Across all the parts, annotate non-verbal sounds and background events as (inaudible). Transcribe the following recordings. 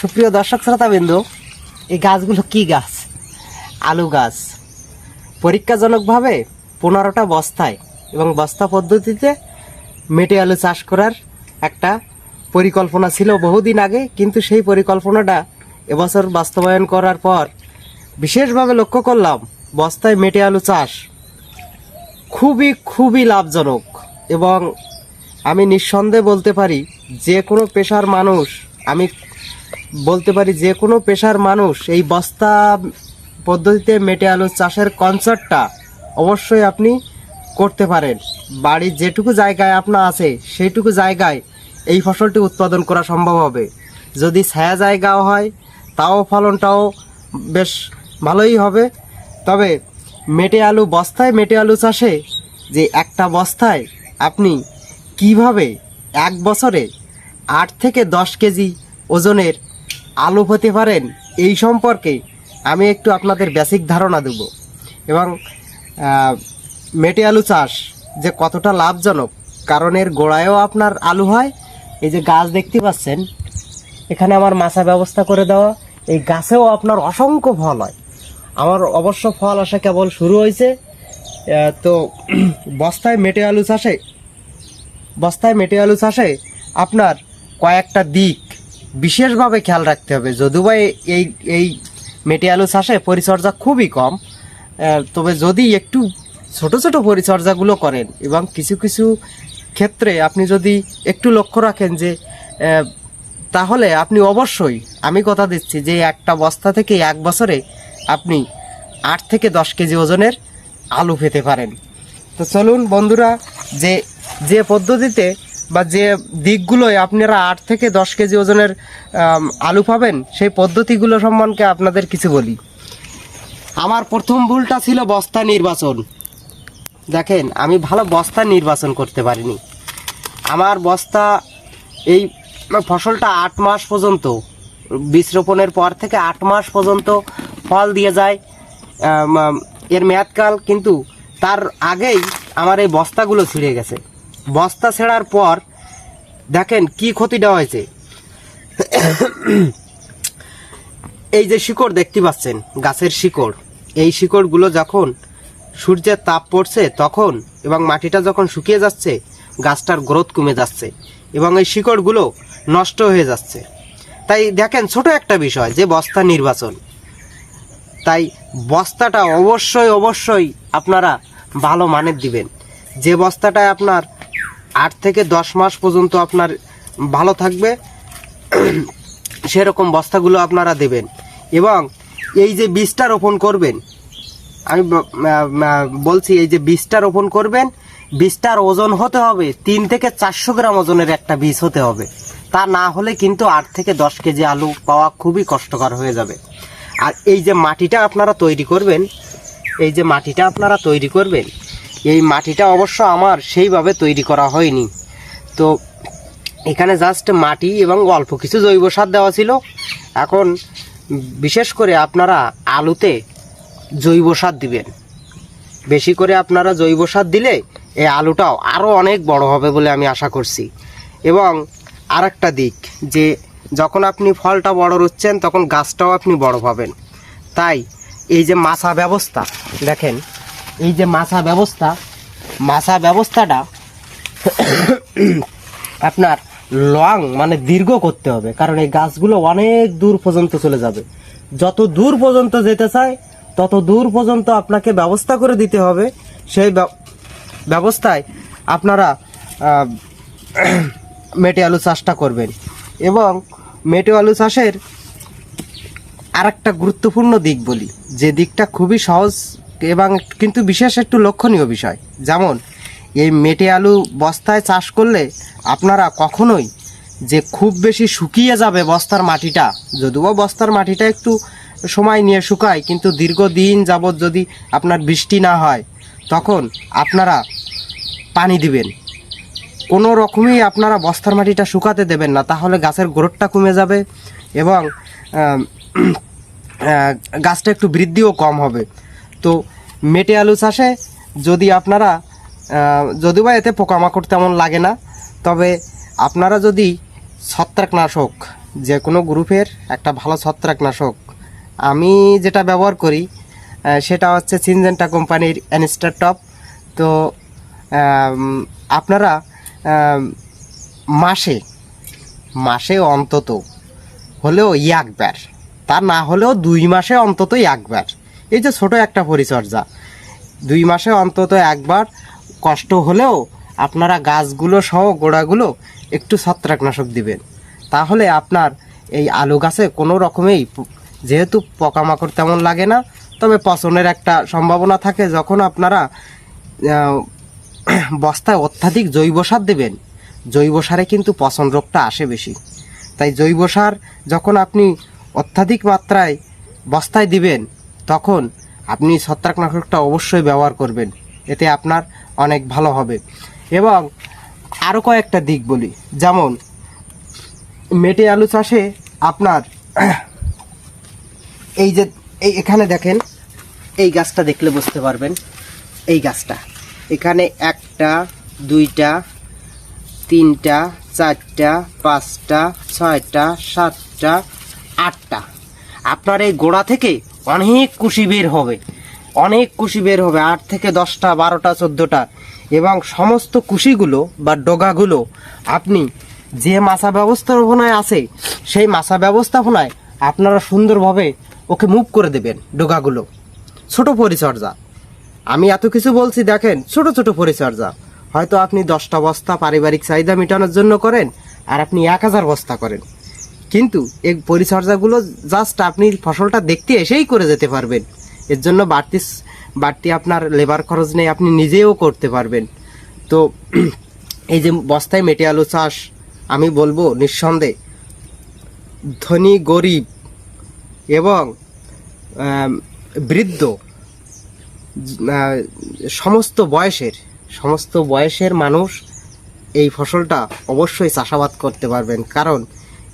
সুপ্রিয় দর্শক শ্রোতাবিন্দু এই গাছগুলো কি গাছ? আলু গাছ। পরীক্ষাজনকভাবে পনেরোটা বস্তায় এবং বস্তা পদ্ধতিতে মেটে আলু চাষ করার একটা পরিকল্পনা ছিল বহুদিন আগে, কিন্তু সেই পরিকল্পনাটা এবছর বাস্তবায়ন করার পর বিশেষভাবে লক্ষ্য করলাম, বস্তায় মেটে আলু চাষ খুবই খুবই লাভজনক এবং আমি নিঃসন্দেহে বলতে পারি যে কোনো পেশার মানুষ, আমি বলতে পারি যে কোনো পেশার মানুষ এই বস্তা পদ্ধতিতে মেটে আলু চাষের কনসার্টটা অবশ্যই আপনি করতে পারেন। বাড়ির যেটুকু জায়গায় আপনার আছে, সেইটুকু জায়গায় এই ফসলটি উৎপাদন করা সম্ভব হবে। যদি ছায়া জায়গাও হয়, তাও ফলনটাও বেশ ভালোই হবে। তবে মেটে আলু, বস্তায় মেটে আলু চাষে যে একটা বস্তায় আপনি কীভাবে এক বছরে আট থেকে দশ কেজি ওজনের আলু হতে পারেন, এই সম্পর্কে আমি একটু আপনাদের বেসিক ধারণা দেব। এবং মেটে আলু চাষ যে কতটা লাভজনক কারণ এর গোড়ায়ও আপনার আলু হয়। এই যে গাছ দেখতে পাচ্ছেন, এখানে আমার মাছা ব্যবস্থা করে দেওয়া। এই গাছেও আপনার অসংখ্য ফল হয়। আমার অবশ্য ফল আসা কেবল শুরু হয়েছে। তো বস্তায় মেটে আলু চাষে, বস্তায় মেটে আলু চাষে আপনার কয়েকটা দিক বিশেষভাবে খেয়াল রাখতে হবে। যদিও বা এই এই মেটে আলু চাষে পরিচর্যা খুবই কম। তবে যদি একটু ছোট ছোট পরিচর্যাগুলো করেন এবং কিছু কিছু ক্ষেত্রে আপনি যদি একটু লক্ষ্য রাখেন যে তাহলে আপনি অবশ্যই, আমি কথা দিচ্ছি যে একটা বস্তা থেকে এক বছরে আপনি আট থেকে দশ কেজি ওজনের আলু পেতে পারেন। তো চলুন বন্ধুরা, যে যে পদ্ধতিতে বা যে দিকগুলোয় আপনারা আট থেকে দশ কেজি ওজনের আলু পাবেন, সেই পদ্ধতিগুলো সম্বন্ধে আপনাদের কিছু বলি। আমার প্রথম ভুলটা ছিল বস্তা নির্বাচন। দেখেন, আমি ভালো বস্তা নির্বাচন করতে পারিনি। আমার বস্তা এই ফসলটা আট মাস পর্যন্ত বীজ রোপণের পর থেকে আট মাস পর্যন্ত ফল দিয়ে যায়। এর মেয়াদকাল কিন্তু তার আগেই আমার এই বস্তাগুলো ছিঁড়ে গেছে। বস্তা ছেঁড়ার পর দেখেন কি ক্ষতিটা হয়েছে। এই যে শিকড় দেখতে পাচ্ছেন, গাছের শিকড়। এই শিকড়গুলো যখন সূর্যের তাপ পড়ছে তখন এবং মাটিটা যখন শুকিয়ে যাচ্ছে, গাছটার গ্রোথ কমে যাচ্ছে এবং এই শিকড়গুলো নষ্ট হয়ে যাচ্ছে। তাই দেখেন ছোট একটা বিষয় যে বস্তা নির্বাচন। তাই বস্তাটা অবশ্যই অবশ্যই আপনারা ভালো মানের দিবেন। যে বস্তাটায় আপনার আট থেকে দশ মাস পর্যন্ত আপনার ভালো থাকবে। সেরকম বস্তাগুলো আপনারা দেবেন। এবং এই যে বীজটা রোপণ করবেন, আমি বলছি এই যে বীজটা রোপণ করবেন, বীজটার ওজন হতে হবে তিন থেকে চারশো গ্রাম ওজনের একটা বীজ হতে হবে। তা না হলে কিন্তু আট থেকে দশ কেজি আলু পাওয়া খুবই কষ্টকর হয়ে যাবে। আর এই যে মাটিটা আপনারা তৈরি করবেন, এই যে মাটিটা আপনারা তৈরি করবেন এই মাটিটা অবশ্য আমার সেইভাবে তৈরি করা হয়নি। তো এখানে জাস্ট মাটি এবং অল্প কিছু জৈব সার দেওয়া ছিল। এখন বিশেষ করে আপনারা আলুতে জৈব সার দিবেন। বেশি করে আপনারা জৈব সার দিলে এই আলুটাও আরও অনেক বড় হবে বলে আমি আশা করছি। এবং আরেকটা দিক, যে যখন আপনি ফলটা বড় হচ্ছেন তখন গাছটাও আপনি বড় পাবেন। তাই এই যে মাছা ব্যবস্থা, দেখেন এই যে মাছা ব্যবস্থা, মাছা ব্যবস্থাটা আপনার লং মানে দীর্ঘ করতে হবে, কারণ এই গাছগুলো অনেক দূর পর্যন্ত চলে যাবে। যত দূর পর্যন্ত যেতে চায়, তত দূর পর্যন্ত আপনাকে ব্যবস্থা করে দিতে হবে। সেই ব্যবস্থায় আপনারা মেটে আলু চাষটা করবেন। এবং মেটে আলু চাষের আর একটা গুরুত্বপূর্ণ দিক বলি, যে দিকটা খুবই সহজ এবং কিন্তু বিশেষ একটু লক্ষণীয় বিষয়। যেমন, এই মেটে আলু বস্তায় চাষ করলে আপনারা কখনোই যে খুব বেশি শুকিয়ে যাবে বস্তার মাটিটা, যদিও বস্তার মাটিটা একটু সময় নিয়ে শুকায়, কিন্তু দীর্ঘদিন যাবৎ যদি আপনার বৃষ্টি না হয়, তখন আপনারা পানি দিবেন। কোনো রকমই আপনারা বস্তার মাটিটা শুকাতে দেবেন না, তাহলে গাছের গ্রোথটা কমে যাবে এবং (clears throat) গাছটা একটু বৃদ্ধিও কম হবে। তো মেটে আলু চাষে, যদি আপনারা যদিও বা এতে পোকামাকড় তেমন লাগে না, তবে আপনারা যদি ছত্রাকনাশক, যে কোনো গ্রুপের একটা ভালো ছত্রাকনাশক, আমি যেটা ব্যবহার করি সেটা হচ্ছে সিনজেন্টা কোম্পানির অ্যানিস্টার টপ। তো আপনারা মাসে মাসে অন্তত হলেও একবার তা না হলেও দুই মাসে অন্তত একবার এই যে ছোট একটা পরিচর্যা, দুই মাসে অন্তত একবার কষ্ট হলেও আপনারা গাছগুলো সহ গোড়াগুলো একটু ছত্রাকনাশক দিবেন। তাহলে আপনার এই আলু গাছে কোনো রকমেই যেহেতু পোকামাকড় তেমন লাগে না, তবে পচনের একটা সম্ভাবনা থাকে যখন আপনারা বস্তায় অত্যাধিক জৈব সার দেবেন, জৈব সারে কিন্তু পচন রোগটা আসে বেশি। তাই জৈব সার যখন আপনি অত্যাধিক মাত্রায় বস্তায় দিবেন তখন আপনি ছত্রাকনাশকটা অবশ্যই ব্যবহার করবেন। এতে আপনার অনেক ভালো হবে। এবং আরও কয়েকটা দিক বলি। যেমন, মেটে আলু চাষে আপনার (clears throat) এই যে, এই এখানে দেখেন, এই গাছটা দেখলে বুঝতে পারবেন, এই গাছটা। এখানে একটা, দুইটা, তিনটা, চারটা, পাঁচটা, ছয়টা, সাতটা, আটটা। আপনার এই গোড়া থেকে অনেক কুশি বের হবে, অনেক কুশি বের হবে, আট থেকে দশটা, বারোটা, চোদ্দোটা। এবং সমস্ত কুশিগুলো বা ডগাগুলো আপনি যে মাছা ব্যবস্থাপনায় আছে, সেই মাছা ব্যবস্থাপনায় আপনারা সুন্দরভাবে ওকে মুভ করে দেবেন ডোগাগুলো। ছোট পরিচর্যা। আমি এত কিছু বলছি, দেখেন, ছোট ছোট পরিচর্যা। হয়তো আপনি দশটা বস্তা পারিবারিক চাহিদা মেটানোর জন্য করেন, আর আপনি এক হাজার বস্তা করেন। কিন্তু এই পরিচর্যাগুলো জাস্ট আপনি ফসলটা দেখতে এসেই করে যেতে পারবেন। এর জন্য বাড়তি বাড়তি আপনার লেবার খরচ নেই, আপনি নিজেও করতে পারবেন। তো এই যে বস্তায় মেটে আলু চাষ, আমি বলব নিঃসন্দেহে ধনী, গরিব এবং বৃদ্ধ সমস্ত বয়সের সমস্ত বয়সের মানুষ এই ফসলটা অবশ্যই চাষাবাদ করতে পারবেন। কারণ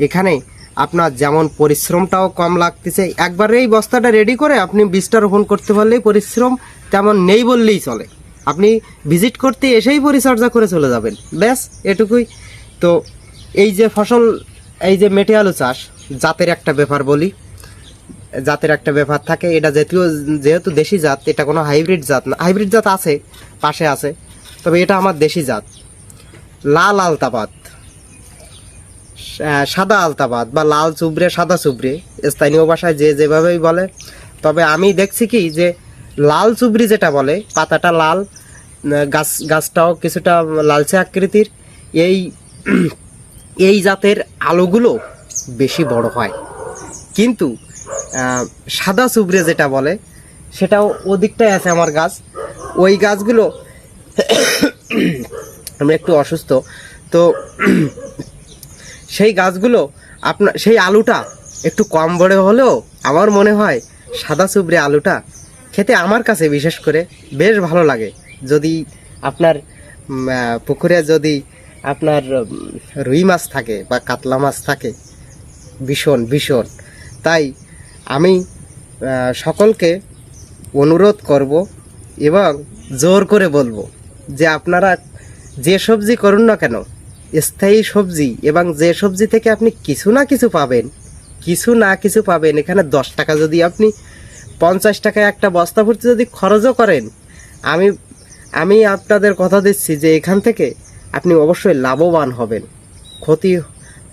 এখানে আপনার যেমন পরিশ্রমটাও কম লাগতেছে। একবার এই বস্তাটা রেডি করে আপনি বীজটা রোপণ করতে পারলেই পরিশ্রম তেমন নেই বললেই চলে। আপনি ভিজিট করতে এসেই পরিচর্যা করে চলে যাবেন। ব্যাস, এটুকুই। তো এই যে ফসল, এই যে মেটে আলু চাষ, জাতের একটা ব্যাপার বলি। জাতের একটা ব্যাপার থাকে। এটা যেহেতু যেহেতু দেশি জাত, এটা কোনো হাইব্রিড জাত না। হাইব্রিড জাত আছে, পাশে আছে। তবে এটা আমার দেশি জাত। লাল আলতাবাদ। সা- সাদা আলতাবাদ বা লাল চুবড়ে, সাদা চুবড়ে, স্থানীয় ভাষায় যে যেভাবেই বলে। তবে আমি দেখছি কি যে লাল চুবড়ি যেটা বলে, পাতাটা লাল গাছ, গাছটাও কিছুটা লালচে আকৃতির। এই এই জাতের আলোগুলো বেশি বড় হয়। কিন্তু সাদা চুবড়ে যেটা বলে, সেটাও ওদিকটায় আছে আমার গাছ। ওই গাছগুলো, (coughs) আমি একটু অসুস্থ, তো সেই গাছগুলো আপনার, সেই আলুটা একটু কম বড় হলেও আমার মনে হয় সাদা চুবড়ে আলুটা খেতে আমার কাছে বিশেষ করে বেশ ভালো লাগে। যদি আপনার পুকুরে যদি আপনার রুই মাছ থাকে বা কাতলা মাছ থাকে, ভীষণ ভীষণ। তাই আমি সকলকে অনুরোধ করব এবং জোর করে বলব যে আপনারা যে সবজি করুন না কেন স্থায়ী সবজি এবং যে সবজি থেকে আপনি কিছু না কিছু পাবেন, কিছু না কিছু পাবেন, এখানে দশ টাকা যদি আপনি পঞ্চাশ টাকায় একটা বস্তা ভর্তি যদি খরচও করেন, আমি আমি আপনাদের কথা দিচ্ছি যে এখান থেকে আপনি অবশ্যই লাভবান হবেন। ক্ষতি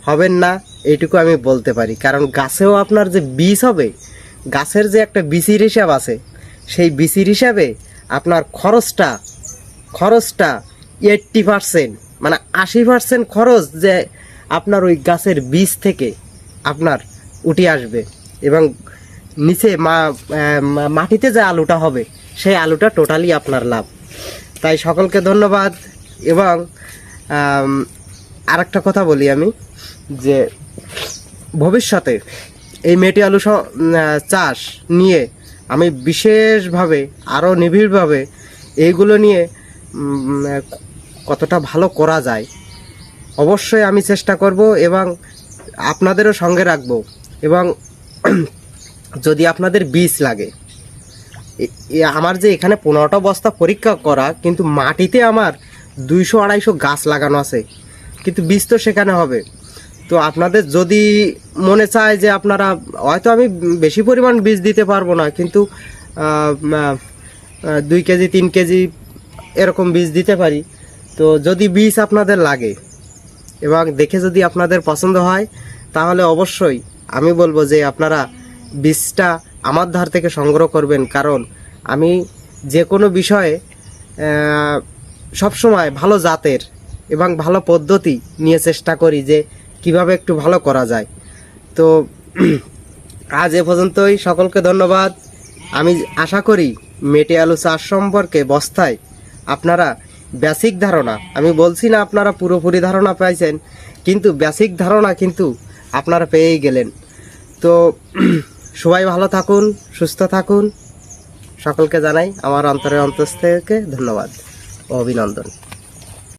হবেন না, এইটুকু আমি বলতে পারি। কারণ গাছেও আপনার যে বীজ হবে, গাছের যে একটা বিচির হিসাব আছে, সেই বিচির হিসাবে আপনার খরচটা খরচটা এইট্টি পার্সেন্ট মানে আশি পার্সেন্ট খরচ যে আপনার ওই গাছের বীজ থেকে আপনার উঠে আসবে এবং নিচে মা মাটিতে যে আলুটা হবে, সেই আলুটা টোটালি আপনার লাভ। তাই সকলকে ধন্যবাদ এবং আরেকটা কথা বলি আমি, যে ভবিষ্যতে এই মেটি আলু চাষ নিয়ে আমি বিশেষভাবে, আরও নিবিড়ভাবে এইগুলো নিয়ে কতটা ভালো করা যায়। অবশ্যই আমি চেষ্টা করব এবং আপনাদেরও সঙ্গে রাখব এবং (clears throat) যদি আপনাদের বীজ লাগে। আমার যে এখানে পনেরোটা বস্তা পরীক্ষা করা, কিন্তু মাটিতে আমার দুইশো আড়াইশো গাছ লাগানো আছে। কিন্তু বীজ তো সেখানে হবে। তো আপনাদের যদি মনে চায় যে আপনারা, হয়তো আমি বেশি পরিমাণ বীজ দিতে পারব না, কিন্তু দুই কেজি, তিন কেজি এরকম বীজ দিতে পারি। তো যদি বীজ আপনাদের লাগে এবং দেখে যদি আপনাদের পছন্দ হয়, তাহলে অবশ্যই আমি বলব যে আপনারা বীজটা আমার ধার থেকে সংগ্রহ করবেন। কারণ আমি যে কোনো বিষয়ে সবসময় ভালো জাতের এবং ভালো পদ্ধতি নিয়ে চেষ্টা করি যে কীভাবে একটু ভালো করা যায়। তো (clears throat) আজ এ পর্যন্তই। সকলকে ধন্যবাদ। আমি আশা করি মেটে আলু চাষ সম্পর্কে বস্তায় আপনারা বেসিক ধারণা। আমি বলছি না আপনারা পুরোপুরি ধারণা পাইছেন, কিন্তু বেসিক ধারণা কিন্তু আপনারা পেয়েই গেলেন। তো (clears throat) সবাই ভালো থাকুন, সুস্থ থাকুন। সকলকে জানাই আমার অন্তরে অন্তস্থ থেকে ধন্যবাদ। অভিনন্দন।